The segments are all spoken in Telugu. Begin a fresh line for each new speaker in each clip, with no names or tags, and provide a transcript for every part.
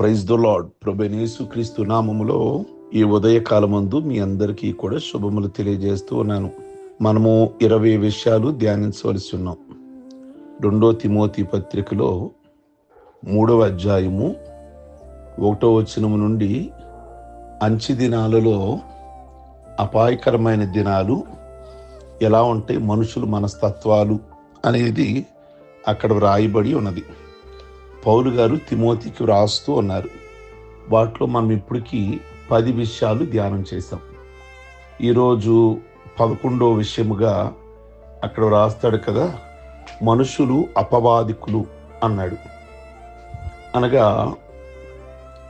ప్రైజ్ ద లాడ్ ప్రభనేసు క్రీస్తు నామములో ఈ ఉదయకాలమందు మీ అందరికీ కూడా శుభములు తెలియజేస్తూ ఉన్నాను. మనము ఇరవై విషయాలు ధ్యానించవలసి ఉన్నాం. రెండో తిమోతి పత్రికలో మూడవ అధ్యాయము ఒకటో వచనము నుండి అంచి దినాలలో అపాయకరమైన దినాలు ఎలా ఉంటాయి మనుషులు మనస్తత్వాలు అనేది అక్కడ వ్రాయబడి ఉన్నది. పౌలు గారు తిమోతికి వ్రాస్తూ ఉన్నారు. వాటిలో మనం ఇప్పటికీ పది విషయాలు ధ్యానం చేశాం. ఈరోజు పదకొండో విషయముగా అక్కడ వ్రాస్తాడు కదా మనుషులు అపవాదికులు అన్నాడు. అనగా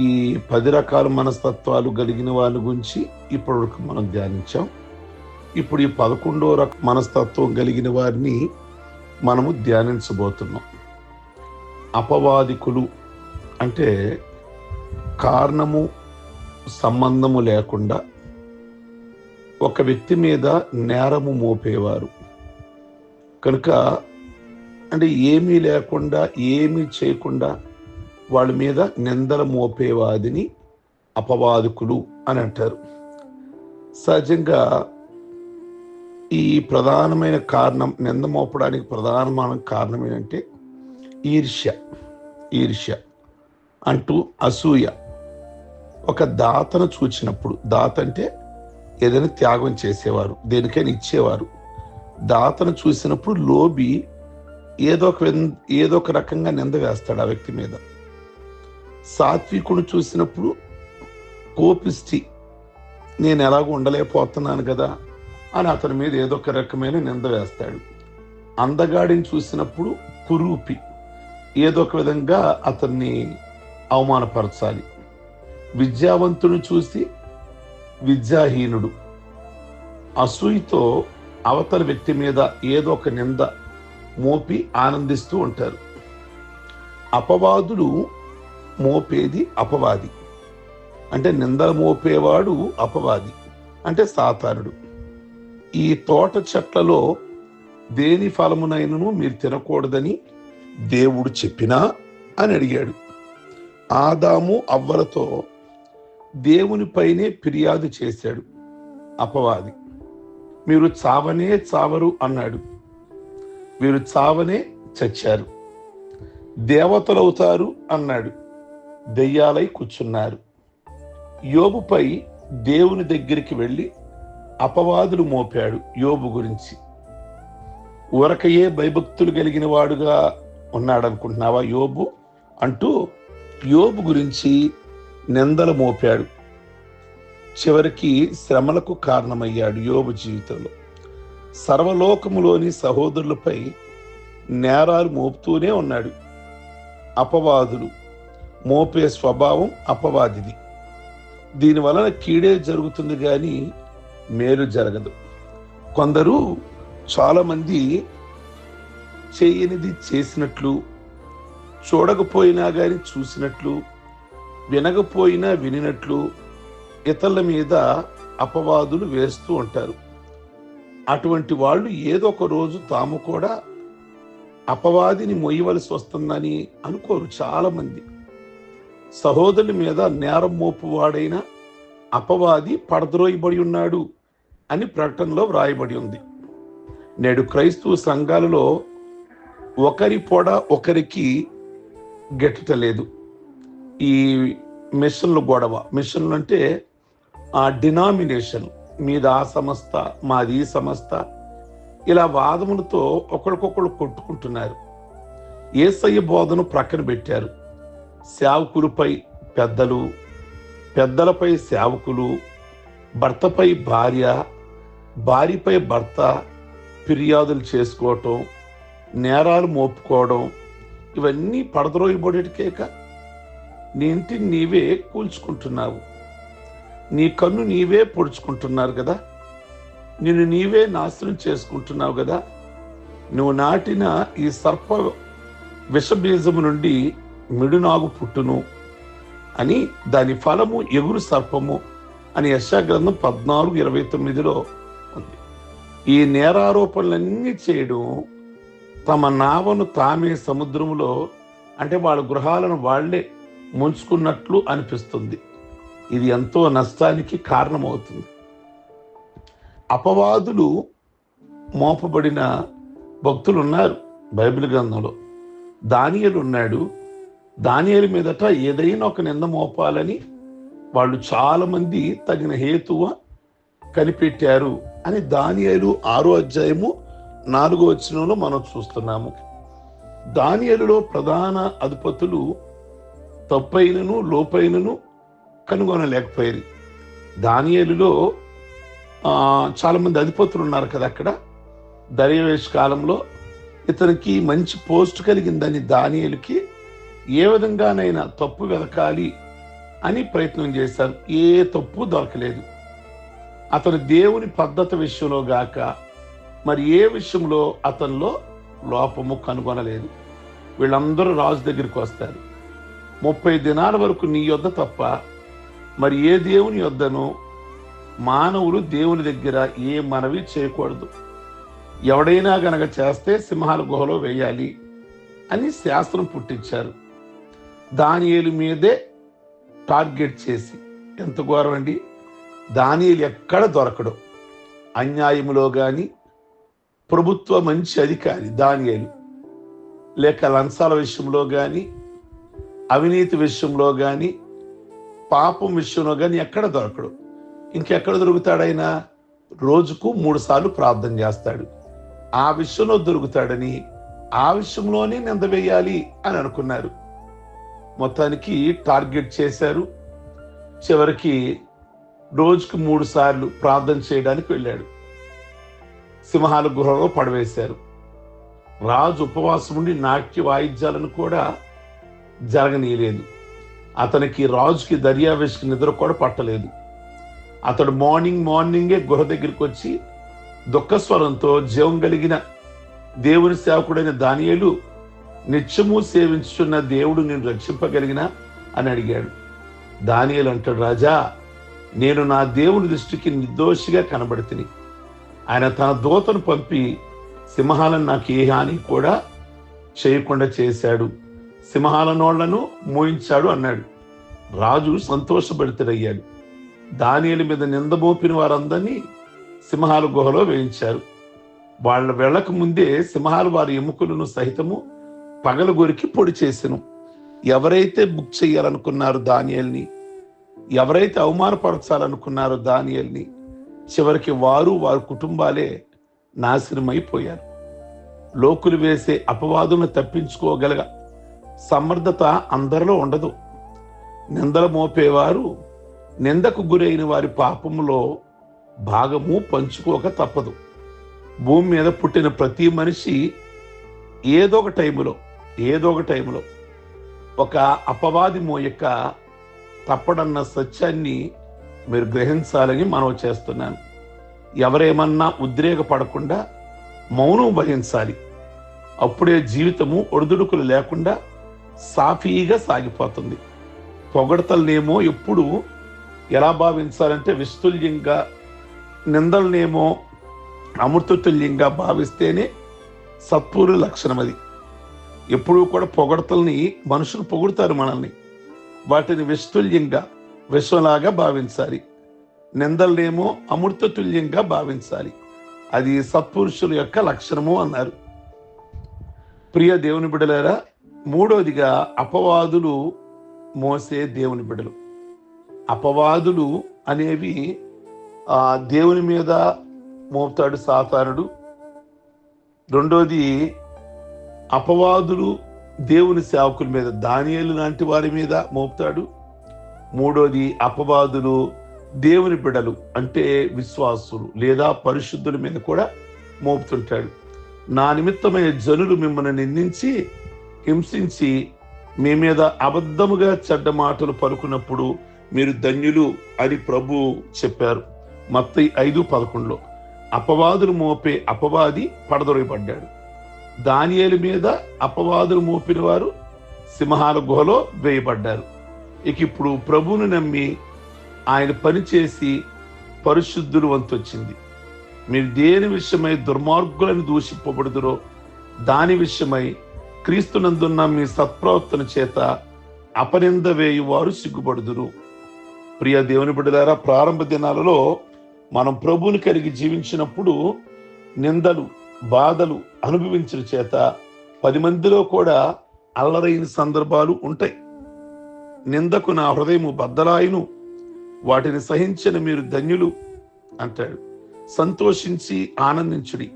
ఈ పది రకాల మనస్తత్వాలు కలిగిన వాళ్ళ గురించి ఇప్పటివరకు మనం ధ్యానించాం. ఇప్పుడు ఈ పదకొండో రక మనస్తత్వం కలిగిన వారిని మనము ధ్యానించబోతున్నాం. అపవాదికులు అంటే కారణము సంబంధము లేకుండా ఒక వ్యక్తి మీద నేరము మోపేవారు. కనుక అంటే ఏమీ లేకుండా ఏమీ చేయకుండా వాళ్ళ మీద నిందల మోపేవాదిని అపవాదికులు అని అంటారు. సహజంగా ఈ ప్రధానమైన కారణం నింద మోపడానికి ప్రధానమైన కారణం ఏంటంటే ఈర్ష్య. ఈర్ష్య అంటూ అసూయ. ఒక దాతను చూచినప్పుడు దాత అంటే ఏదైనా త్యాగం చేసేవారు దేనికైనా ఇచ్చేవారు. దాతను చూసినప్పుడు లోబి ఏదో ఒక ఏదో ఒక రకంగా నింద వేస్తాడు ఆ వ్యక్తి మీద. సాత్వికుడు చూసినప్పుడు కోపిష్టి నేను ఎలాగో ఉండలేకపోతున్నాను కదా అని అతని మీద ఏదో ఒక రకమైన నింద వేస్తాడు. అందగాడిని చూసినప్పుడు కురూపి ఏదో ఒక విధంగా అతన్ని అవమానపరచాలి. విద్యావంతుని చూసి విద్యాహీనుడు. అసూయతో అవతల వ్యక్తి మీద ఏదో ఒక నింద మోపి ఆనందిస్తూ ఉంటారు. అపవాదులు మోపేది అపవాది. అంటే నిందలు మోపేవాడు అపవాది. అంటే సాతానుడు. ఈ తోట చెట్లలో దేని ఫలమునైనను మీరు తినకూడదని దేవుడు చెప్పినా అని అడిగాడు. ఆదాము అవ్వలతో దేవునిపైనే ఫిర్యాదు చేశాడు. అపవాది మీరు చావనే చావరు అన్నాడు. మీరు చావనే చచ్చారు. దేవతలవుతారు అన్నాడు. దెయ్యాలై కూర్చున్నారు. యోబుపై దేవుని దగ్గరికి వెళ్ళి అపవాదులు మోపాడు యోబు గురించి. ఊరకయే భయభక్తులు కలిగిన వాడుగా ఉన్నాడనుకుంటున్నావా? యోబు అంటూ యోబు గురించి నిందలు మోపాడు. చివరికి శ్రమలకు కారణమయ్యాడు యోబు జీవితంలో. సర్వలోకములోని సహోదరులపై నేరాలు మోపుతూనే ఉన్నాడు. అపవాదులు. మోపే స్వభావం అపవాదిది. దీని వలన కీడే జరుగుతుంది కానీ మేలు జరగదు. కొందరు చాలామంది చేయనిది చేసినట్లు చూడకపోయినా కానీ చూసినట్లు వినకపోయినా వినినట్లు ఇతరుల మీద అపవాదులు వేస్తూ ఉంటారు. అటువంటి వాళ్ళు ఏదో ఒక రోజు తాము కూడా అపవాదిని మొయ్యవలసి వస్తుందని అనుకోరు చాలామంది. సహోదరుల మీద నేరం మోపువాడైన అపవాది పడద్రోయబడి ఉన్నాడు అని ప్రకటనలో వ్రాయబడి ఉంది. నేడు క్రైస్తవ సంఘాలలో ఒకరి పొడ ఒకరికి గెట్టలేదు ఈ మిషన్లు గొడవ. మిషన్లు అంటే ఆ డినామినేషన్ మీద ఆ సంస్థ మాది ఈ సంస్థ ఇలా వాదములతో ఒకరికొకరు కొట్టుకుంటున్నారు. ఏసయ్య బోధను ప్రక్కన పెట్టారు. సేవకులపై పెద్దలు పెద్దలపై సేవకులు భర్తపై భార్య భార్యపై భర్త ఫిర్యాదులు చేసుకోవటం నేరాలు మోపుకోవడం ఇవన్నీ పడద్రోయబడేటికేక నీ ఇంటిని నీవే కూల్చుకుంటున్నావు. నీ కన్ను నీవే పొడుచుకుంటున్నారు కదా. నిన్ను నీవే నాశనం చేసుకుంటున్నావు కదా. నువ్వు నాటిన ఈ సర్ప విషబీజము నుండి మిడునాగు పుట్టును అని దాని ఫలము ఎగురు సర్పము అని యశాగ్రంథం పద్నాలుగు ఇరవై తొమ్మిదిలో ఉంది. ఈ నేరారోపణలన్నీ చేయడం తమ నావను తామే సముద్రములో అంటే వాళ్ళ గృహాలను వాళ్ళే ముంచుకున్నట్లు అనిపిస్తుంది. ఇది ఎంతో నష్టానికి కారణమవుతుంది. అపవాదులు మోపబడిన భక్తులు ఉన్నారు బైబిల్ గ్రంథంలో. దానియలు ఉన్నాడు. దానియలు మీదట ఏదైనా ఒక నింద మోపాలని వాళ్ళు చాలామంది తగిన హేతువ కనిపెట్టారు అని దానియలు ఆరో అధ్యాయము నాలుగో వచనంలో మనం చూస్తున్నాము. దానియలులో ప్రధాన అధిపతులు తప్పైనను లోపైనను కనుగొనలేకపోయారు దానియలులో చాలామంది అధిపతులు ఉన్నారు కదా అక్కడ. దర్యవేష్ కాలంలో ఇతనికి మంచి పోస్ట్ కలిగిందని దానియలకి ఏ విధంగానైనా తప్పు వెతకాలి అని ప్రయత్నం చేశారు. ఏ తప్పు దొరకలేదు. అతను దేవుని పద్ధతి విషయంలో గాక మరి ఏ విషయంలో అతనిలో లోపము కనుగొనలేదు. వీళ్ళందరూ రాజు దగ్గరికి వస్తారు. ముప్పై దినాల వరకు నీ యొద్ద తప్ప మరి ఏ దేవుని యొద్దను మానవులు దేవుని దగ్గర ఏ మనవి చేయకూడదు. ఎవడైనా గనక చేస్తే సింహాల గుహలో వేయాలి అని శాస్త్రం పుట్టించారు. దానియేలు మీదే టార్గెట్ చేసి ఎంత ఘోరం అండి? దానియేలు ఎక్కడ దొరకడు. అన్యాయములో కానీ ప్రభుత్వ మంచి అధికారి దానియలు. లేక లంచాల విషయంలో కానీ అవినీతి విషయంలో కానీ పాపం విషయంలో కానీ ఎక్కడ దొరకడు. ఇంకెక్కడ దొరుకుతాడైనా రోజుకు మూడుసార్లు ప్రార్థన చేస్తాడు. ఆ విషయంలో దొరుకుతాడని ఆ విషయంలోనే నింద వేయాలి అని అనుకున్నారు. మొత్తానికి టార్గెట్ చేశారు. చివరికి రోజుకు మూడు సార్లు ప్రార్థన చేయడానికి వెళ్ళాడు. సింహాల గుహలో పడవేశారు. రాజు ఉపవాసం ఉండి నాట్య వాయిద్యాలను కూడా జరగనీయలేదు. అతనికి రాజుకి దర్యావేష్కి నిద్ర కూడా పట్టలేదు. అతడు మార్నింగ్ మార్నింగే గుహ దగ్గరికి వచ్చి దుఃఖస్వరంతో జీవం కలిగిన దేవుని సేవకుడైన దానియేలు నిత్యము సేవించున్న దేవుడు నేను రక్షింపగలిగిన అని అడిగాడు. దానియలు అంటాడు రాజా నేను నా దేవుని దృష్టికి నిర్దోషిగా కనబడుతుంది ఆయన తన దూతను పంపి సింహాలను నాకు ఏ హాని కూడా చేయకుండా చేశాడు. సింహాల నోళ్ళను మోయించాడు అన్నాడు. రాజు సంతోషపడితేరయ్యాడు దానియల మీద నిందమోపిన వారందరినీ సింహాల గుహలో వేయించారు. వాళ్ళ వెళ్ళక ముందే సింహాలు వారి ఎముకలను సహితము పగలగొరికి పొడి చేసెను. ఎవరైతే బుక్ చేయాలనుకున్నారో దానియల్ని ఎవరైతే అవమానపరచాలనుకున్నారో దానియల్ని చివరికి వారు వారి కుటుంబాలే నాశనమైపోయారు. లోకులు వేసే అపవాదులను తప్పించుకోగలగ సమర్థత అందరిలో ఉండదు. నిందలు మోపేవారు నిందకు గురైన వారి పాపములో భాగము పంచుకోక తప్పదు. భూమి మీద పుట్టిన ప్రతి మనిషి ఏదో ఒక టైములో ఏదో ఒక టైంలో ఒక అపవాది మోయక తప్పడన్న సత్యాన్ని మీరు గ్రహించాలని మనం చేస్తున్నాను. ఎవరేమన్నా ఉద్రేకపడకుండా మౌనం వహించాలి. అప్పుడే జీవితము ఒడిదుడుకులు లేకుండా సాఫీగా సాగిపోతుంది. పొగడతలనేమో ఎప్పుడు ఎలా భావించాలంటే విస్తుల్యంగా నిందలనేమో అమృతతుల్యంగా భావిస్తేనే సత్పూర్ణ లక్షణం అది. ఎప్పుడూ కూడా పొగడతల్ని మనుషులు పొగుడుతారు మనల్ని. వాటిని విస్తుల్యంగా విశ్వలాగా భావించాలి. నిందలనేమో అమృతతుల్యంగా భావించాలి. అది సత్పురుషుల యొక్క లక్షణము అన్నారు. ప్రియ దేవుని బిడలారా మూడోదిగా అపవాదులు మోసే దేవుని బిడలు అపవాదులు అనేవి ఆ దేవుని మీద మోపుతాడు సాతానుడు. రెండోది అపవాదులు దేవుని సేవకుల మీద దానియేలు లాంటి వారి మీద మోపుతాడు. మూడోది అపవాదులు దేవుని బిడలు అంటే విశ్వాసులు లేదా పరిశుద్ధుల మీద కూడా మోపుతుంటాడు. నా నిమిత్తమైన జనులు మిమ్మల్ని నిందించి హింసించి మీ మీద అబద్ధముగా చెడ్డ మాటలు పలుకున్నప్పుడు మీరు ధన్యులు అని ప్రభు చెప్పారు. మత్తయి ఐదు పదకొండులో అపవాదులు మోపే అపవాది పడదొరయబడ్డాడు దానియేలు మీద అపవాదులు మోపిన వారు సింహాల గుహలో వేయబడ్డారు. ఇక ఇప్పుడు ప్రభువును నమ్మి ఆయన పని చేసి పరిశుద్ధులు వంతొచ్చింది. మీరు దేని విషయమై దుర్మార్గులను దూషింపబడుదురో దాని విషయమై క్రీస్తునందున్న మీ సత్ప్రవర్తన చేత అపనింద వేయువారు సిగ్గుపడుదురు. ప్రియ దేవుని బిడ్డలారా ప్రారంభ దినాలలో మనం ప్రభువుని కలిగి జీవించినప్పుడు నిందలు బాధలు అనుభవించిన చేత పది మందిలో కూడా అల్లరైన సందర్భాలు ఉంటాయి. నిందకు నా హృదయము బద్దలాయును వాటిని సహించిన మీరు ధన్యులు అంటాడు. సంతోషించి ఆనందించుడి.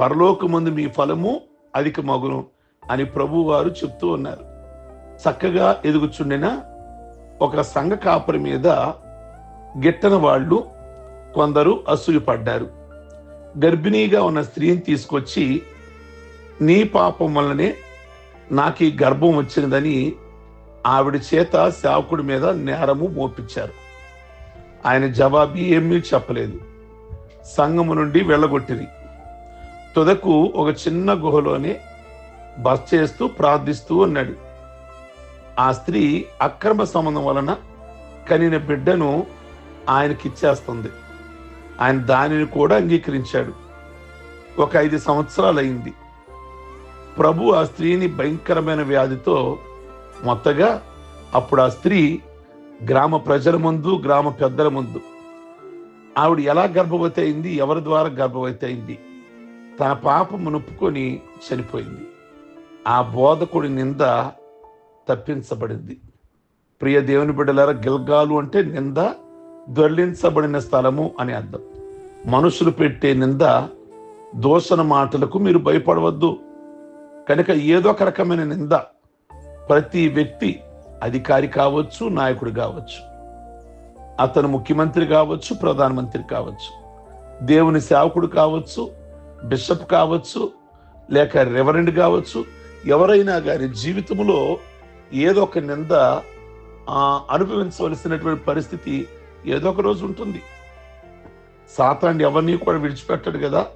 పరలోకమందు మీ ఫలము అధిక మగును అని ప్రభు వారు చెప్తూ ఉన్నారు. చక్కగా ఎదుగుచుండిన ఒక సంఘ కాపరి మీద గిట్టన వాళ్ళు కొందరు అసూయపడ్డారు. గర్భిణీగా ఉన్న స్త్రీని తీసుకొచ్చి నీ పాపం వల్లనే నాకు ఈ గర్భం వచ్చినదని ఆవిడ చేత సేవకుడి మీద నేరము మోపించారు. ఆయన జవాబి ఏమీ చెప్పలేదు. సంఘము నుండి వెళ్ళగొట్టిరి. తుదకు ఒక చిన్న గుహలోనే బస్ చేస్తూ ప్రార్థిస్తూ ఉన్నాడు. ఆ స్త్రీ అక్రమ సంబంధం వలన కనిన బిడ్డను ఆయనకిచ్చేస్తుంది. ఆయన దానిని కూడా అంగీకరించాడు. ఒక ఐదు సంవత్సరాలు అయింది ప్రభు ఆ స్త్రీని భయంకరమైన వ్యాధితో మొత్తగా అప్పుడు ఆ స్త్రీ గ్రామ ప్రజల ముందు గ్రామ పెద్దల ముందు. ఆవిడ ఎలా గర్భవతి అయింది ఎవరి ద్వారా గర్భవతి అయింది తన పాపము నొప్పుకొని చనిపోయింది. ఆ బోధకుడి నింద తప్పించబడింది. ప్రియ దేవుని బిడ్డలారా గిల్గాలు అంటే నింద దొర్లించబడిన స్థలము అని అర్థం. మనుషులు పెట్టే నింద దోషణ మాటలకు మీరు భయపడవద్దు. కనుక ఏదో ఒక రకమైన నింద ప్రతి వ్యక్తి అధికారి కావచ్చు నాయకుడు కావచ్చు అతను ముఖ్యమంత్రి కావచ్చు ప్రధానమంత్రి కావచ్చు దేవుని సేవకుడు కావచ్చు బిషప్ కావచ్చు లేక రెవరెండ్ కావచ్చు ఎవరైనా గారి జీవితంలో ఏదో ఒక నింద అనుభవించవలసినటువంటి పరిస్థితి ఏదో ఒక రోజు ఉంటుంది. సాతాన్ని ఎవరిని కూడా విడిచిపెట్టడు కదా?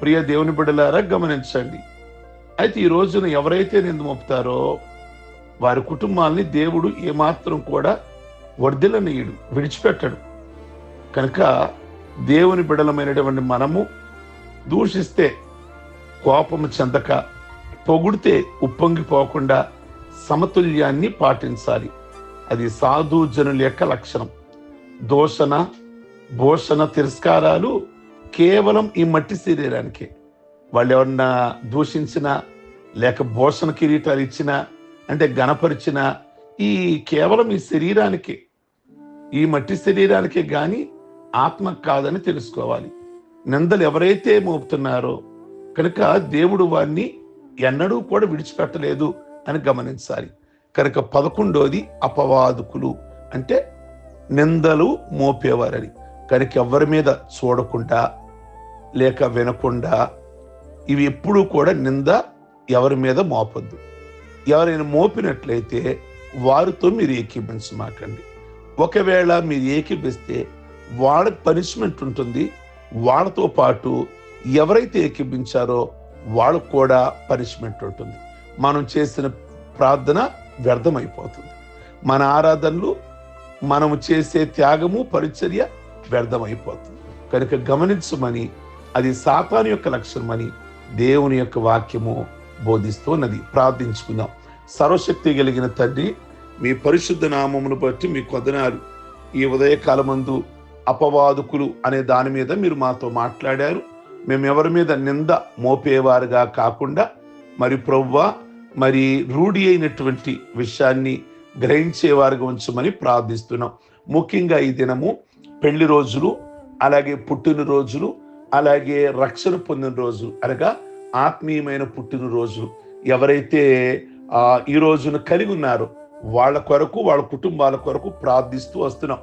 ప్రియ దేవుని బిడ్డలారా గమనించండి. అయితే ఈ రోజున ఎవరైతే నింద మోపుతారో వారి కుటుంబాల్ని దేవుడు ఏమాత్రం కూడా వర్ధిలనీయుడు విడిచిపెట్టడు. కనుక దేవుని బిడలమైనటువంటి మనము దూషిస్తే కోపము చెందక పొగిడితే ఉప్పొంగిపోకుండా సమతుల్యాన్ని పాటించాలి. అది సాధు జనుల యొక్క లక్షణం. దోషణ భూషణ తిరస్కారాలు కేవలం ఈ మట్టి శరీరానికే. వాళ్ళు ఎవరన్నా దూషించినా లేక భూషణ కిరీటాలు ఇచ్చినా అంటే గణపరిచిన ఈ కేవలం ఈ శరీరానికి ఈ మట్టి శరీరానికే కానీ ఆత్మ కాదని తెలుసుకోవాలి. నిందలు ఎవరైతే మోపుతున్నారో కనుక దేవుడు వారిని ఎన్నడూ కూడా విడిచిపెట్టలేదు అని గమనించాలి. కనుక పదకొండోది అపవాదుకులు అంటే నిందలు మోపేవారని. కనుక ఎవరి మీద చూడకుండా లేక వినకుండా ఇవి ఎప్పుడూ కూడా నింద ఎవరి మీద మోపొద్దు. ఎవరైనా మోపినట్లయితే వారితో మీరు ఏకీభించమాకండి ఒకవేళ మీరు ఏకీపిస్తే వాళ్ళ పనిష్మెంట్ ఉంటుంది. వాళ్ళతో పాటు ఎవరైతే ఏకీభించారో వాళ్ళకు కూడా పనిష్మెంట్ ఉంటుంది. మనం చేసిన ప్రార్థన వ్యర్థమైపోతుంది. మన ఆరాధనలు మనము చేసే త్యాగము పరిచర్య వ్యర్థమైపోతుంది. కనుక గమనించమని అది సాతాను యొక్క లక్షణమని దేవుని యొక్క వాక్యము బోధిస్తున్నది ప్రార్థించుకుందాం. సర్వశక్తి కలిగిన తండ్రి మీ పరిశుద్ధ నామమును బట్టి మీ కొదనాలు ఈ ఉదయకాలమందు అపవాదుకులు అనే దాని మీద మీరు మాతో మాట్లాడారు. మేము ఎవరి మీద నింద మోపేవారుగా కాకుండా మరి ప్రవ్వ మరి రూఢి అయినటువంటి విషయాన్ని గ్రహించేవారుగా ఉంచమని ప్రార్థిస్తున్నాం. ముఖ్యంగా ఈ దినము పెళ్ళి రోజులు అలాగే పుట్టినరోజులు అలాగే రక్షణ పొందిన రోజు అనగా ఆత్మీయమైన పుట్టినరోజులు ఎవరైతే ఈ రోజున కలిగి ఉన్నారు. వాళ్ళ కొరకు వాళ్ళ కుటుంబాల కొరకు ప్రార్థిస్తూ వస్తున్నాం.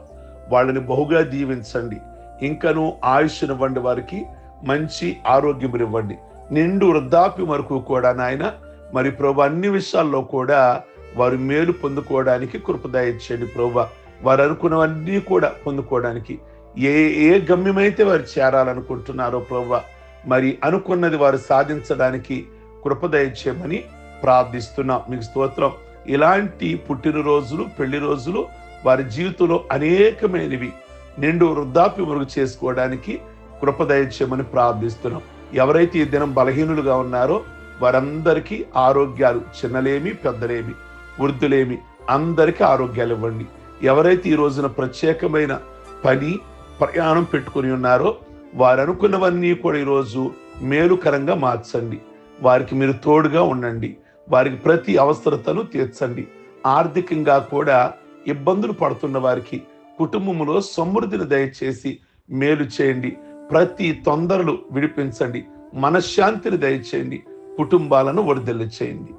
వాళ్ళని బహుగా దీవించండి. ఇంకను ఆయుష్నివ్వండి వారికి మంచి ఆరోగ్యం ఇవ్వండి నిండు వృద్ధాప్యం వరకు కూడా నాయన మరి ప్రభు అన్ని విషయాల్లో కూడా వారు మేలు పొందుకోవడానికి కృపదయ ప్రభు. వారు అనుకున్నవన్నీ కూడా పొందుకోవడానికి. ఏ ఏ గమ్యమైతే వారు చేరాలనుకుంటున్నారో ప్రభు మరి అనుకున్నది వారు సాధించడానికి కృపదయ చేయమని ప్రార్థిస్తున్నాం. మీకు స్తోత్రం. ఇలాంటి పుట్టినరోజులు పెళ్ళి రోజులు వారి జీవితంలో అనేకమైనవి. నిండు వృద్ధాప్య మురుగు చేసుకోవడానికి కృపదయచ్యమని ప్రార్థిస్తున్నాం. ఎవరైతే ఈ దినం బలహీనులుగా ఉన్నారో వారందరికీ ఆరోగ్యాలు చిన్నలేమి పెద్దలేమి వృద్ధులేమి అందరికీ ఆరోగ్యాలు ఇవ్వండి. ఎవరైతే ఈ రోజున ప్రత్యేకమైన పని ప్రయాణం పెట్టుకుని ఉన్నారో వారు అనుకున్నవన్నీ కూడా ఈరోజు మేలుకరంగా మార్చండి. వారికి మీరు తోడుగా ఉండండి. వారికి ప్రతి అవసరతను తీర్చండి. ఆర్థికంగా కూడా ఇబ్బందులు పడుతున్న వారికి కుటుంబంలో సమృద్ధిని దయచేసి మేలు చేయండి. ప్రతి తొందరలు విడిపించండి. మనశ్శాంతిని దయచేయండి. కుటుంబాలను వడిదెల్లు చేయండి.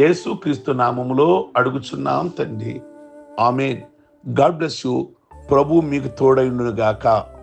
యేసు క్రీస్తు నామములో అడుగుచున్నాం తండ్రి. ఆమెన్. God bless you. ప్రభు మీకు తోడైండును గాక